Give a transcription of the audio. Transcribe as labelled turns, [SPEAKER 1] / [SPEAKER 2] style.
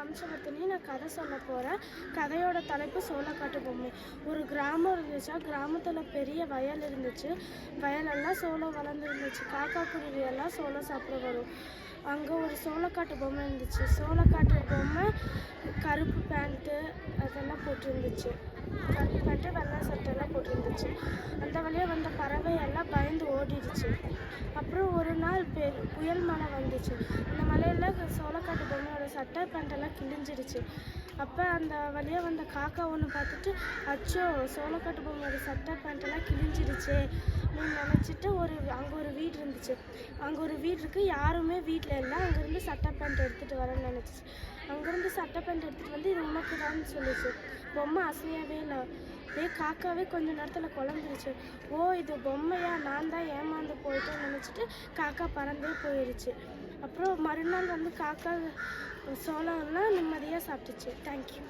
[SPEAKER 1] வம்சவர்த்தினி நான் கதை சொல்ல போகிறேன் கதையோட தலைப்பு சோளக்காட்டு பொம்மை. ஒரு கிராமம் இருந்துச்சா? கிராமத்தில் பெரிய வயல் இருந்துச்சு. வயலெல்லாம் சோளம் வளர்ந்துருந்துச்சு. காக்கா குருவியெல்லாம் சோளம் சாப்பிட வரும். அங்கே ஒரு சோளக்காட்டு பொம்மை இருந்துச்சு. சோளக்காட்டு பொம்மை கருப்பு பேண்ட்டு அதெல்லாம் போட்டிருந்துச்சு. கருப்பு பேண்ட்டு வெள்ளை சட்டெல்லாம் போட்டிருந்துச்சு. அந்த வழியாக வந்த பறவை எல்லாம் பயந்து ஓடிடுச்சு. அப்புறம் ஒரு நாள் பெ புயல் மழை வந்துச்சு. அந்த மலையில் சோளக்காட்டு சட்டை பேண்டெல்லாம் கிழிஞ்சிடுச்சு. அப்போ அந்த வழியாக வந்த காக்கா ஒன்று பார்த்துட்டு அச்சோ சோளக்காட்டு பொம்மையோட சட்டை பேண்டெல்லாம் கிழிஞ்சிடுச்சே. அப்படின்னு நினச்சிட்டு ஒரு அங்கே ஒரு வீடு இருந்துச்சு. அங்கே ஒரு வீடு இருக்குது யாருமே வீட்டில் இல்லை. அங்கேருந்து சட்டை பேண்ட் எடுத்துகிட்டு வரேன்னு நினச்சிச்சு. அங்கேருந்து சட்டை பேண்ட் எடுத்துகிட்டு வந்து இது உனக்கு தான் சொல்லிச்சு. பொம்மை அசையவே இல்லை. இதே காக்காவே கொஞ்ச நேரத்தில் குழம்பிருச்சு. ஓ இது பொம்மையா? நான் தான் ஏமாந்து போயிட்டேன்னு நினச்சிட்டு காக்கா பறந்தே போயிடுச்சு அப்புறம் மறுநாள் வந்து காக்கா சோளம்லாம் நிம்மதியாக சாப்பிட்டுச்சு. தேங்க்யூ